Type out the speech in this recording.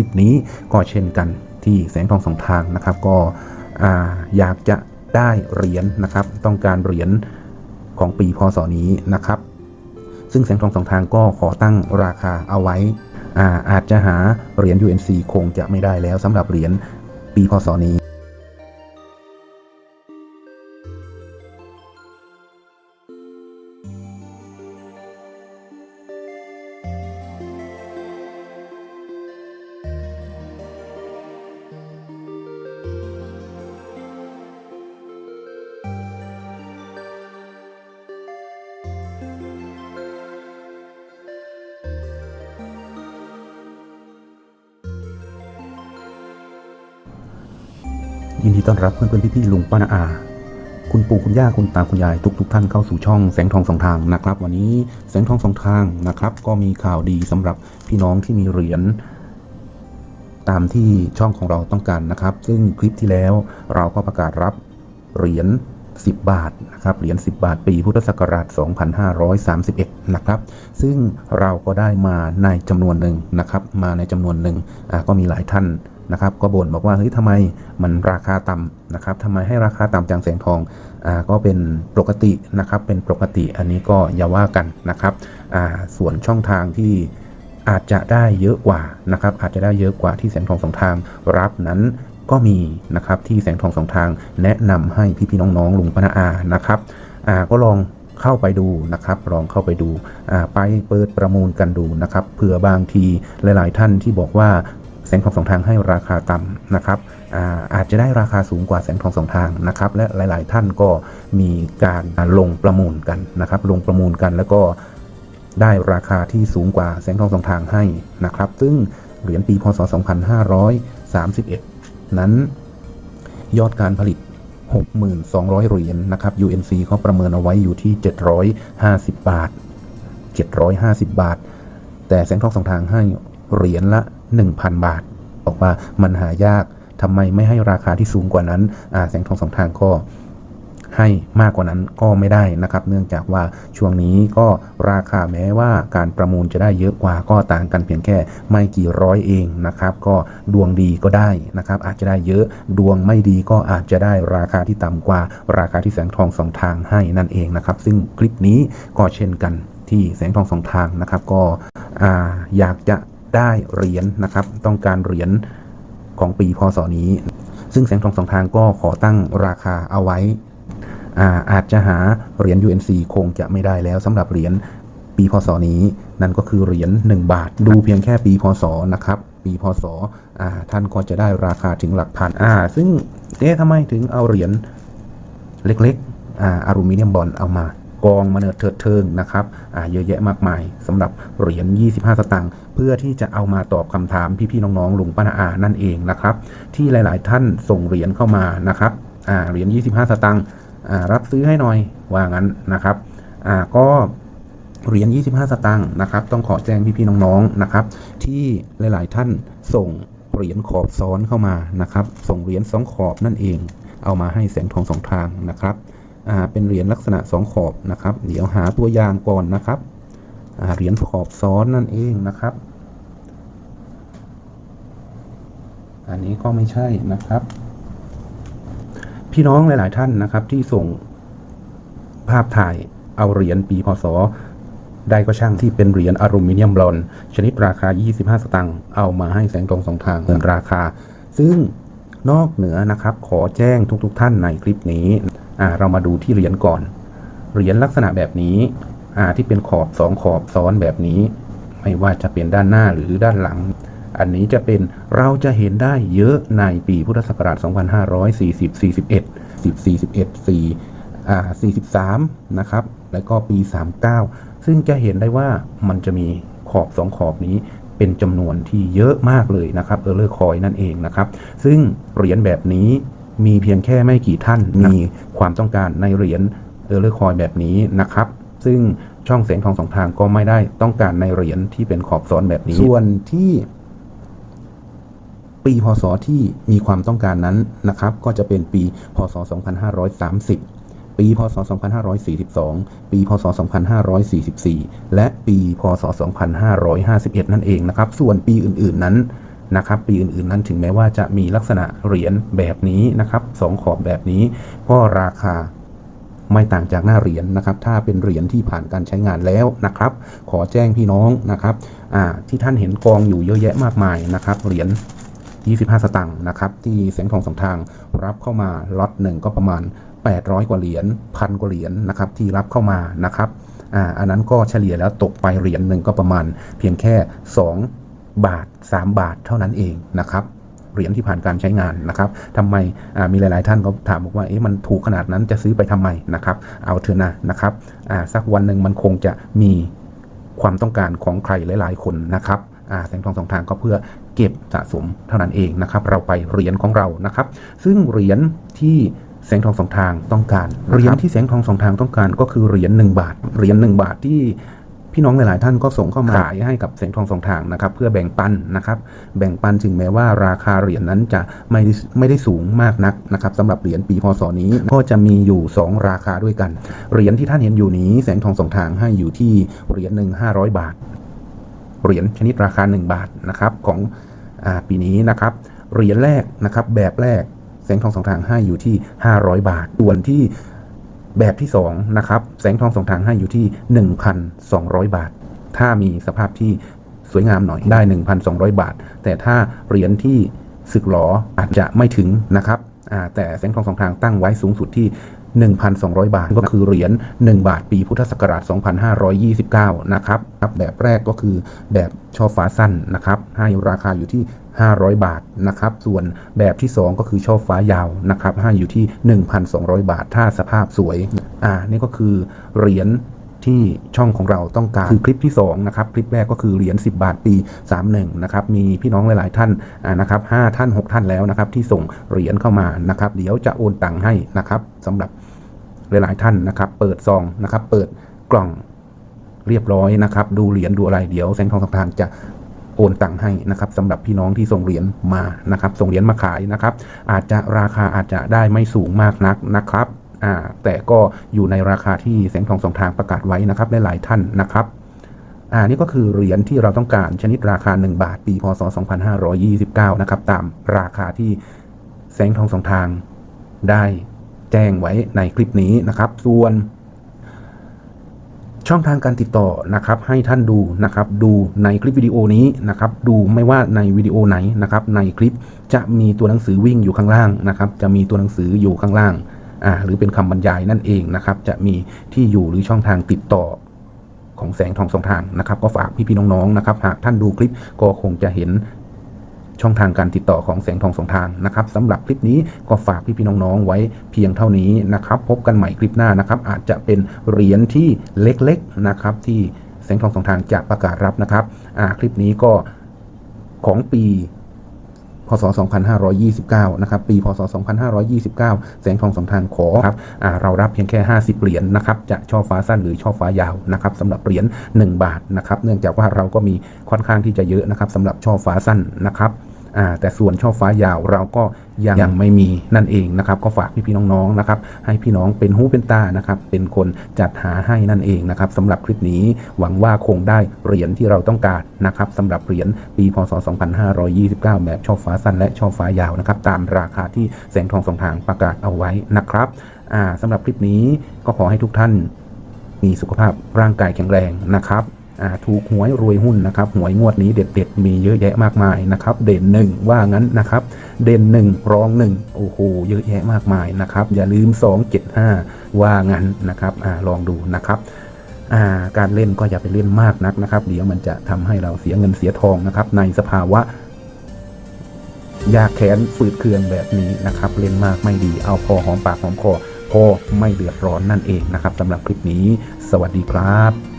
ลิปนี้ก็เช่นกันที่แสงทองสองทางนะครับ ก็ออยากจะได้เหรียญนะครับ ต้องการเหรียญของปีพศนี้นะครับ ซึ่งแสงทองสองทางก็ขอตั้งราคาเอาไว้อาอาจจะหาเหรียญ UNC คงจะไม่ได้แล้วสำหรับเหรียญปีพศนี้ ยินดีต้อนรับเพื่อนๆพี่ๆลุงป้านาอา คุณปู่คุณย่าคุณตาคุณยายทุกๆท่านเข้าสู่ช่องแสงทองสองทางนะครับ วันนี้แสงทองสองทางนะครับ ก็มีข่าวดีสำหรับพี่น้องที่มีเหรียญตามที่ช่องของเราต้องการนะครับ ซึ่งคลิปที่แล้วเราก็ประกาศรับเหรียญ10 บาทนะครับ เหรียญ 10 บาท ปี พุทธศักราช 2531 นะครับ ซึ่งเราก็ได้มาในจำนวนหนึ่งนะครับ มาในจำนวนหนึ่งก็มีหลายท่าน นะครับก็บ่นบอกว่าเฮ้ยทำไมมันราคาต่ำนะครับทำไมให้ราคาต่ำจังแสงทองอ่าก็เป็นปกตินะครับเป็นปกติอันนี้ก็อย่าว่ากันนะครับอ่าส่วนช่องทางที่อาจจะได้เยอะกว่านะครับอาจจะได้เยอะกว่าที่แสงทองสองทางรับนั้นก็มีนะครับที่แสงทองสองทางแนะนำให้พี่ๆน้องๆลุงปนาอานะครับอ่าก็ลองเข้าไปดูนะครับ ลองเข้าไปดูอ่าไปเปิดประมูลกันดูนะครับ เผื่อบางทีหลาย ๆ ท่านที่บอกว่า แสงทองสองทางให้ราคาต่ำนะครับอาอาจจะได้ราคาสูงกว่าแสงทองสองทางนะครับและหลาย ๆ ท่านก็มีการลงประมูลกันนะครับลงประมูลกันแล้วก็ได้ราคาที่สูงกว่าแสงทองสองทางให้นะครับ ซึ่งเหรียญปีพศ 2531 นั้นยอดการผลิต 6,200 เหรียญนะครับ UNC เขาประเมินเอาไว้อยู่ที่ 750 บาท 750 บาท แต่แสงทองสองทางให้เหรียญละ 1,000 บาท บอกว่ามันหายากทำไมไม่ให้ราคาที่สูงกว่านั้นแสงทองสองทางก็ให้มากกว่านั้นก็ไม่ได้นะครับ เนื่องจากว่าช่วงนี้ก็ราคาแม้ว่าการประมูลจะได้เยอะกว่าก็ต่างกันเพียงแค่ไม่กี่ร้อยเองนะครับ ก็ดวงดีก็ได้นะครับ อาจจะได้เยอะดวงไม่ดีก็อาจจะได้ราคาที่ต่ำกว่า ราคาที่แสงทองสองทางให้นั่นเองนะครับ ซึ่งคลิปนี้ก็เช่นกันที่แสงทองสองทางนะครับ ก็ออยากจะ ได้เหรียญนะครับ ต้องการเหรียญของปีพศนี้ ซึ่งแสงทองสองทางก็ขอตั้งราคาเอาไว้อ่าอาจจะหาเหรียญ UNC คงจะไม่ได้แล้วสำหรับเหรียญปีพศนี้ นั่นก็คือเหรียญ1บาท ดูเพียงแค่ปีพศนะครับ ปีพศท่านก็จะได้ราคาถึงหลักพันอ่า ซึ่งเอ๊ะทำไมถึงเอาเหรียญเล็กๆอาอลูมิเนียมบอลเอามา กองมาเนิดเถิดเทิงนะครับเยอะแยะมากมายสำหรับเหรียญ 25 สตางค์เพื่อที่จะเอามาตอบคำถามพี่ๆน้องๆลุงป้าอานั่นเองนะครับ ที่หลายๆท่านส่งเหรียญเข้ามานะครับเหรียญ 25 สตางค์รับซื้อให้หน่อยว่างั้นนะครับก็เหรียญ 25 สตางค์นะครับ ต้องขอแจ้งพี่ๆน้องๆนะครับ ที่หลายๆท่านส่งเหรียญขอบซ้อนเข้ามานะครับ ส่งเหรียญสองขอบนั่นเอง เอามาให้แสงทองสองทางนะครับ เป็นเหรียญลักษณะสองขอบนะครับ เดี๋ยวหาตัวอย่างก่อนนะครับเหรียญขอบซ้อนนั่นเองนะครับ อันนี้ก็ไม่ใช่นะครับ พี่น้องหลาย ๆ ท่านนะครับที่ส่งภาพถ่ายเอาเหรียญปีพศได้ก็ช่างที่เป็นเหรียญอลูมิเนียมบลอนด์ชนิดราคา 25 สตางค์เอามาให้แสงตรงสองทางเงินราคา ซึ่งนอกเหนือนะครับขอแจ้งทุกๆท่านในคลิปนี้ เรามาดูที่เหรียญก่อน เหรียญลักษณะแบบนี้อ่าที่เป็นขอบสองขอบซ้อนแบบนี้ ไม่ว่าจะเป็นด้านหน้าหรือด้านหลัง อันนี้จะเป็นเราจะเห็นได้เยอะในปีพุทธศักราช 2540 41 10 41 4อ่า43 นะครับ แล้วก็ปี 39 ซึ่งจะเห็นได้ว่ามันจะมีขอบ 2 ขอบนี้เป็นจำนวนที่เยอะมากเลยนะครับเออเลอร์คอยนั่นเองนะครับ ซึ่งเหรียญแบบนี้ มีเพียงแค่ไม่กี่ท่านมีความต้องการในเหรียญเออเลอร์คอยแบบนี้นะครับ ซึ่งช่องแสงทองสองทางก็ไม่ได้ต้องการในเหรียญที่เป็นขอบซ้อนแบบนี้ ส่วนที่ปีพศที่มีความต้องการนั้นนะครับ ก็จะเป็นปีพศ 2530 ปีพศ 2542 ปีพศ 2544 และปีพศ 2551 นั่นเองนะครับ ส่วนปีอื่นๆนั้น นะครับปีอื่นๆนั้นถึงแม้ว่าจะมีลักษณะเหรียญแบบนี้นะครับสองขอบแบบนี้ก็ราคาไม่ต่างจากหน้าเหรียญนะครับ ถ้าเป็นเหรียญที่ผ่านการใช้งานแล้วนะครับ ขอแจ้งพี่น้องนะครับที่ท่านเห็นกองอยู่เยอะแยะมากมายนะครับ เหรียญ 25 สตางค์นะครับ ที่แสงทองสองทางรับเข้ามาล็อตหนึ่งก็ประมาณ 800 กว่าเหรียญพันกว่าเหรียญนะครับ ที่รับเข้ามานะครับอ่าอันนั้นก็เฉลี่ยแล้วตกไปเหรียญหนึ่งก็ประมาณเพียงแค่ 2 บาท 3 บาทเท่านั้นเองนะครับเหรียญที่ผ่านการใช้งานนะครับทำไมอ่ามีหลาย ๆ ท่านก็ถามบอกว่าเอ๊ะมันถูกขนาดนั้นจะซื้อไปทำไมนะครับ เอาเถอะนะนะครับอ่าสักวันหนึ่งมันคงจะมีความต้องการของใครหลาย ๆ คนนะครับอ่าแสงทองสองทางก็เพื่อเก็บสะสมเท่านั้นเองนะครับ เราไปเหรียญของเรานะครับ ซึ่งเหรียญที่แสงทองสองทางต้องการ เหรียญที่แสงทองสองทางต้องการก็คือเหรียญหนึ่งบาท เหรียญหนึ่งบาทที่ พี่น้องหลาย ๆ ท่านก็ส่งเข้ามาขายให้กับแสงทองสองทางนะครับ เพื่อแบ่งปันนะครับ แบ่งปันถึงแม้ว่าราคาเหรียญนั้นจะไม่ได้ไม่ได้สูงมากนักนะครับสำหรับเหรียญปีพศนี้ก็จะมีอยู่ 2 ราคาด้วยกันเหรียญที่ท่านเห็นอยู่นี้แสงทองสองทางให้อยู่ที่เหรียญหนึ่งห้าร้อยบาทเหรียญชนิดราคา 1 บาทนะครับของอาปีนี้นะครับเหรียญแรกนะครับแบบแรกแสงทองสองทางให้อยู่ที่ 500 บาทส่วนที่ แบบที่2นะครับแสงทองสองทางให้อยู่ที่ 1,200 บาท ถ้ามีสภาพที่สวยงามหน่อยได้ 1,200 บาท แต่ถ้าเหรียญที่สึกหลออาจจะไม่ถึงนะครับแต่แสงทองสองทางตั้งไว้สูงสุดที่ 1,200 บาท ก็คือเหรียญ1 บาทปีพุทธศักราช 2529 นะครับครับแบบแรกก็คือแบบช่อฟ้าสั้นนะครับ ให้ราคาอยู่ที่ 500 บาทนะครับ ส่วนแบบที่ 2 ก็คือช่อฟ้ายาวนะครับ ให้อยู่ที่ 1,200 บาท ถ้าสภาพสวย อ่า นี่ก็คือเหรียญที่ช่องของเราต้องการคือคลิปที่2นะครับคลิปแรกก็คือเหรียญ10 บาทปี 31นะครับมีพี่น้องหลาย ๆ ท่านอ่านะครับ5ท่าน 6 ท่านแล้วนะครับที่ส่งเหรียญเข้ามานะครับ เดี๋ยวจะโอนตังค์ให้นะครับสำหรับ หลายๆท่านนะครับ เปิดซองนะครับ เปิดกล่องเรียบร้อยนะครับ ดูเหรียญดูอะไรเดี๋ยวแสงทองสองทางจะโอนตังค์ให้นะครับสำหรับพี่น้องที่ส่งเหรียญมานะครับ ส่งเหรียญมาขายนะครับ อาจจะราคาอาจจะได้ไม่สูงมากนักนะครับอ่าแต่ก็อยู่ในราคาที่แสงทองสองทางประกาศไว้นะครับหลายๆท่านนะครับอ่านี่ก็คือเหรียญที่เราต้องการชนิดราคา 1 บาท ปีพศ 2529 นะครับ ตามราคาที่แสงทองสองทางได้ แจ้งไว้ในคลิปนี้นะครับ ส่วนช่องทางการติดต่อนะครับให้ท่านดูนะครับ ดูในคลิปวิดีโอนี้นะครับ ดูไม่ว่าในวิดีโอไหนนะครับ ในคลิปจะมีตัวหนังสือวิ่งอยู่ข้างล่างนะครับ จะมีตัวหนังสืออยู่ข้างล่างอ่าหรือเป็นคำบรรยายนั่นเองนะครับ จะมีที่อยู่หรือช่องทางติดต่อของแสงทองสองทางนะครับ ก็ฝากพี่ๆน้องๆนะครับ หากท่านดูคลิปก็คงจะเห็น ช่องทางการติดต่อของแสงทองสองทางนะครับสำหรับคลิปนี้ก็ฝากพี่ๆน้องๆไว้เพียงเท่านี้นะครับ พบกันใหม่คลิปหน้านะครับ อาจจะเป็นเหรียญที่เล็กๆนะครับ ที่แสงทองสองทางจะประกาศรับนะครับคลิปนี้ก็ของปี พศ 2529 นะครับ ปี พศ 2529 แสงทองสองทางขอครับเรารับเพียงแค่ 50 เหรียญนะครับ จะช่อฟ้าสั้นหรือช่อฟ้ายาวนะครับสำหรับเหรียญ 1 บาทนะครับ เนื่องจากว่าเราก็มีค่อนข้างที่จะเยอะนะครับสำหรับช่อฟ้าสั้นนะครับ แต่ส่วนช่อฟ้ายาวเราก็ยังยังไม่มีนั่นเองนะครับ ก็ฝากพี่ๆน้องๆนะครับ ให้พี่น้องเป็นหูเป็นตานะครับ เป็นคนจัดหาให้นั่นเองนะครับสำหรับคลิปนี้หวังว่าคงได้เหรียญที่เราต้องการนะครับสำหรับเหรียญปีพศ 2529 แบบช่อฟ้าสั้นและช่อฟ้ายาวนะครับ ตามราคาที่แสงทองสองทางประกาศเอาไว้นะครับอ่าสำหรับคลิปนี้ก็ขอให้ทุกท่านมีสุขภาพร่างกายแข็งแรงนะครับอ่า ถูกหวยรวยหุ้นนะครับหวยงวดนี้เด็ดๆ มีเยอะแยะมากมายนะครับ เด่นหนึ่งว่างั้นนะครับ เด่นหนึ่งรองหนึ่งโอ้โหเยอะแยะมากมายนะครับ อย่าลืม 275 ว่างั้นนะครับอลองดูนะครับาการเล่นก็อย่าไปเล่นมากนักนะครับ เดี๋ยวมันจะทำให้เราเสียเงินเสียทองนะครับ ในสภาวะยากแค้นฝืดเคืองแบบนี้นะครับ เล่นมากไม่ดีเอาพอหอมปากหอมคอพอไม่เดือดร้อนนั่นเองนะครับสำหรับคลิปนี้ สวัสดีครับ